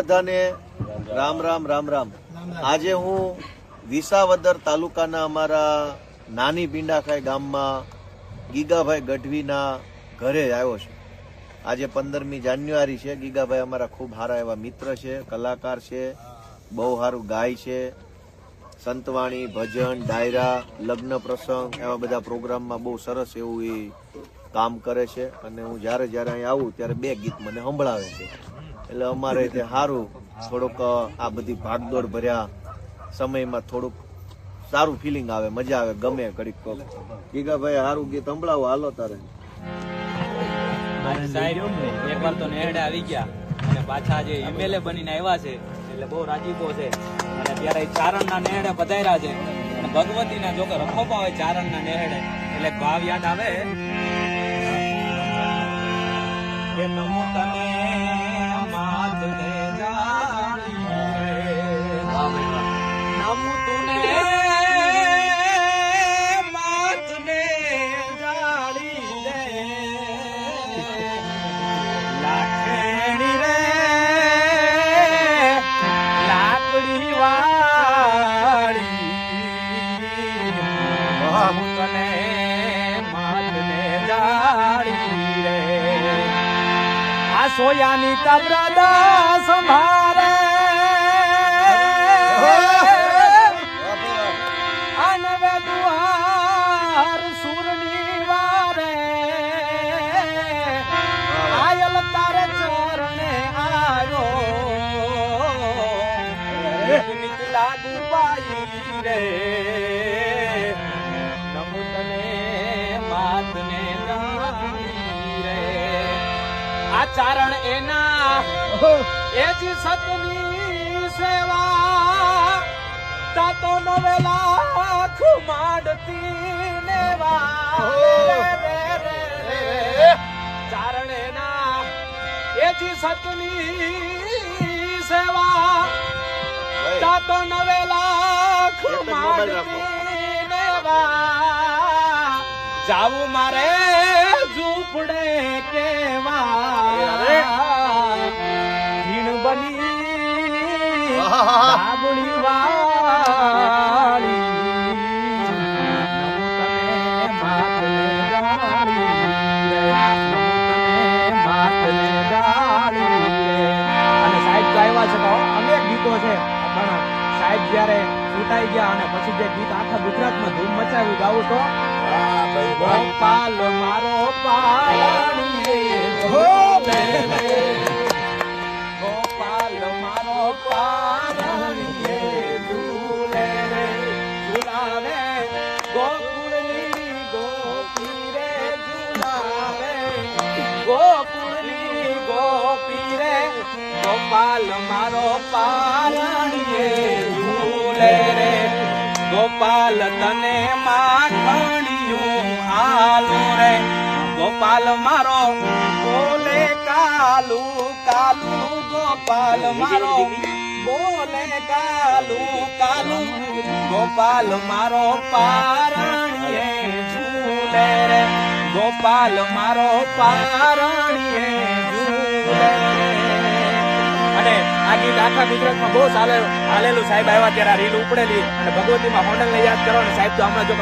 બધાને રામ રામ રામ રામ. આજે હું વિસાવદર તાલુકાના અમારા નાની ભીંડાખાઈ ગામમાં ગીગાભાઈ ગઢવીના ઘરે આવ્યો છું. આજે પંદરમી જાન્યુઆરી છે. ગીગાભાઈ અમારા ખૂબ સારા એવા મિત્ર છે, કલાકાર છે, બહુ સારું ગાય છે. સંતવાણી, ભજન, ડાયરા, લગ્ન પ્રસંગ, એવા બધા પ્રોગ્રામમાં બહુ સરસ એવું એ કામ કરે છે. અને હું જ્યારે જ્યારે અહીં આવું ત્યારે બે ગીત મને સંભળાવે છે. એટલે અમારે તે સારું થોડુંક આ બધી ભાગદોડ ભર્યા. સમયમાં થોડુંક સારું ફિલિંગ આવે, મજા આવે, ગમે ઘડીક કોક. ગીગાભાઈ સારું ગીત સંભળાવો, હાલો તારે. નેહડે આવી ગયા. પાછા જે એમએલએ બનીને આવ્યા છે, એટલે બહુ રાજીપો છે. ત્યારે ચારણ ના નેહડે પધાર્યા છે. અને ભગવતીના જો કે પાવે ચારણ ના નેહડે એટલે ભાવ યાદ આવે. આ સોયાની તબ્રદા સંભારે. અનવે દુહાર સુરની વારે. આયલ તારે ચરણે આવ્યો નિત લાગુ રે. આ ચારણ એના એ જ સતની સેવા. તાતો નેવા. રે રે રે રે ચારણ એના એ જ સતની સેવા. તાતો નવેલા ખુમાડતી નેવા. જાવું મારે જ્યારે ચૂંટાઈ ગયા અને પછી જે ગીત આખા ગુજરાતમાં ધૂમ મચાવી ગાવું તો, ગોપાલ મારો ઝૂલે રે ગોપાલ, તને માખણિયું આલુ રે. ગોપાલ, મારો બોલે કાલુ કાલુ, ગોપાલ, મારો બોલે કાલુ કાલુ. ગોપાલ, મારો પારણીએ ઝૂલે રે. ગોપાલ, મારો પારણીએ ઝૂલે આ ગીત આખા ગુજરાતમાં બહુ ચાલે હાલેલું સાહેબ આવ્યા ત્યારે રીલ ઉપડેલી અને ભગવતીમાં હોન્ડલ ને યાદ કરો સાહેબ તો હમણાં જો